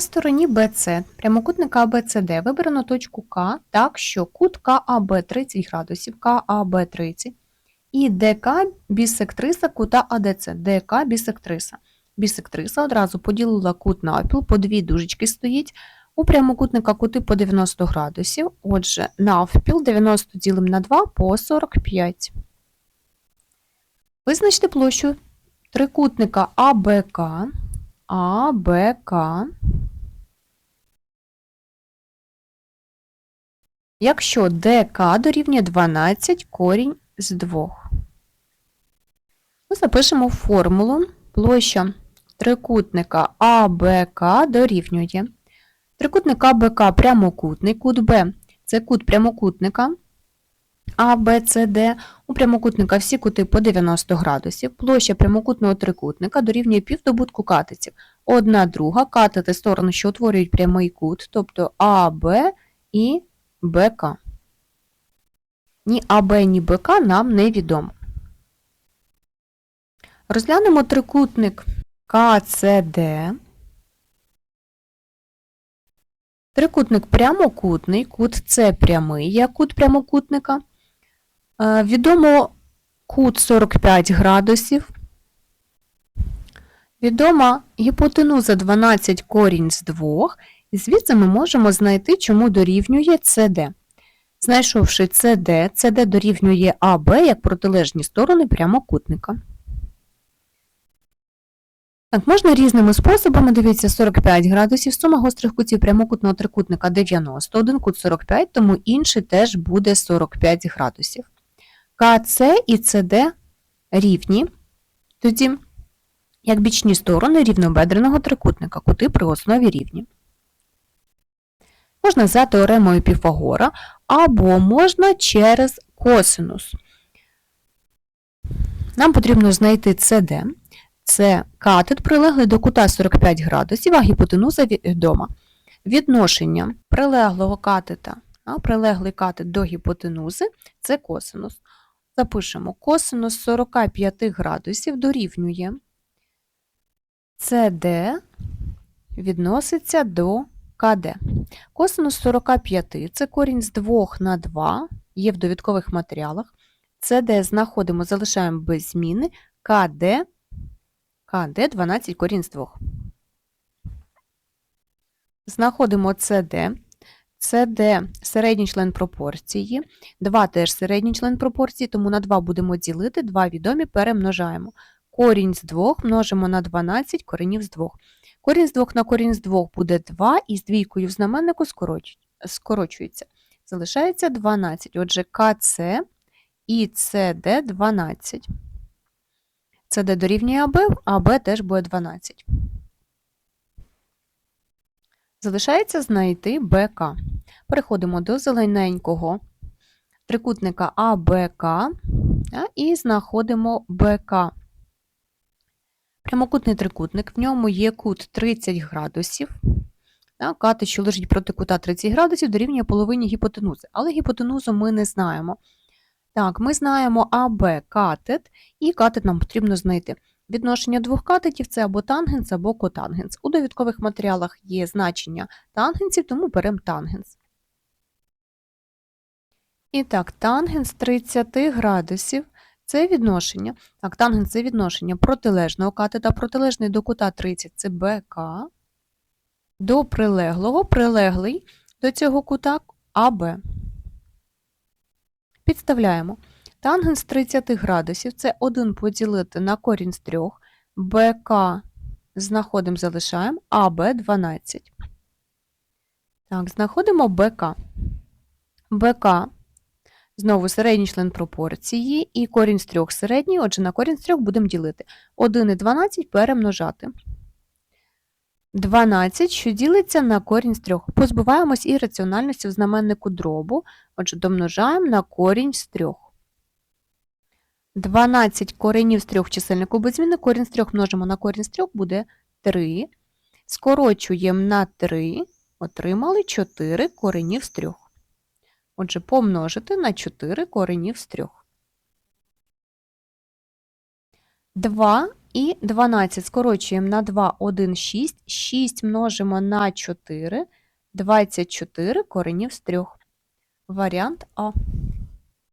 На стороні BC прямокутника ABCD вибрано точку К так, що кут КАБ 30 градусів, КАБ 30 і ДК бісектриса кута АДЦ, ДК бісектриса. Бісектриса одразу поділила кут навпіл, по дві дужечки стоїть. У прямокутника кути по 90 градусів, отже, навпіл 90 ділимо на 2 по 45. Визначте площу трикутника АБК, АБК. Якщо ДК дорівнює 12 корінь з 2. Ми запишемо формулу. Площа трикутника АБК дорівнює. Трикутник АБК прямокутний, кут Б це кут прямокутника АБЦД. У прямокутника всі кути по 90 градусів. Площа прямокутного трикутника дорівнює півдобутку катетів. Одна друга катети сторони, що утворюють прямий кут, тобто АБ і БК. Ні АБ, ні БК нам невідомо. Розглянемо трикутник КЦД. Трикутник прямокутний, кут С прямий, як кут прямокутника. Е, Відомо кут 45 градусів. Відома гіпотенуза 12 корінь з 2. Звідси ми можемо знайти, чому дорівнює CD. Знайшовши CD, CD дорівнює АБ як протилежні сторони прямокутника. Так, можна різними способами, дивіться, 45 градусів, сума гострих кутів прямокутного трикутника 90, один кут 45, тому інший теж буде 45 градусів. КЦ і ЦД рівні, тоді як бічні сторони рівнобедреного трикутника, кути при основі рівні. Можна за теоремою Піфагора, або можна через косинус. Нам потрібно знайти CD. Це катет прилеглий до кута 45 градусів, а гіпотенуза відома. Відношення прилеглого катета, а прилеглий катет до гіпотенузи це косинус. Запишемо косинус 45 градусів дорівнює CD відноситься до КД. Косинус 45 це корінь з 2 на 2, є в довідкових матеріалах. CD знаходимо, залишаємо без зміни, КД КД 12 корінь з 2. Знаходимо CD. CD – середній член пропорції. 2 теж середній член пропорції, тому на 2 будемо ділити, 2 відомі перемножаємо. Корінь з 2 множимо на 12 коренів з 2. Корінь з 2 на корінь з 2 буде 2, і з двійкою в знаменнику скорочується. Залишається 12. Отже, КЦ і ЦД 12. СД дорівнює АБ, АБ теж буде 12. Залишається знайти БК. Переходимо до зелененького трикутника АБК і знаходимо БК. Прямокутний трикутник, в ньому є кут 30 градусів. Катет, що лежить проти кута 30 градусів, дорівнює половині гіпотенузи. Але гіпотенузу ми не знаємо. Так, ми знаємо АБ катет, і катет нам потрібно знайти. Відношення двох катетів це або тангенс, або котангенс. У довідкових матеріалах є значення тангенсів, тому беремо тангенс. І так, тангенс 30 градусів це відношення. Так, тангенс це відношення протилежного катета, протилежний до кута 30 це БК, до прилеглого, прилеглий до цього кута АБ. Підставляємо. Тангенс 30 градусів це 1 поділити на корінь з 3, БК знаходимо, залишаємо, АБ 12. Так, знаходимо БК. БК знову середній член пропорції і корінь з 3 середній, отже, на корінь з 3 будемо ділити. 1 і 12 перемножати. 12, що ділиться на корінь з 3. Позбуваємось і раціональності в знаменнику дробу, отже, домножаємо на корінь з 3. 12 коренів з 3 чисельнику без зміни, корінь з 3 множимо на корінь з 3 буде 3. Скорочуємо на 3, отримали 4 коренів з 3. Отже, помножити на 4 коренів з 3. 2 І 12 скорочуємо на 2, 1, 6. 6 множимо на 4, 24 коренів з 3. Варіант А.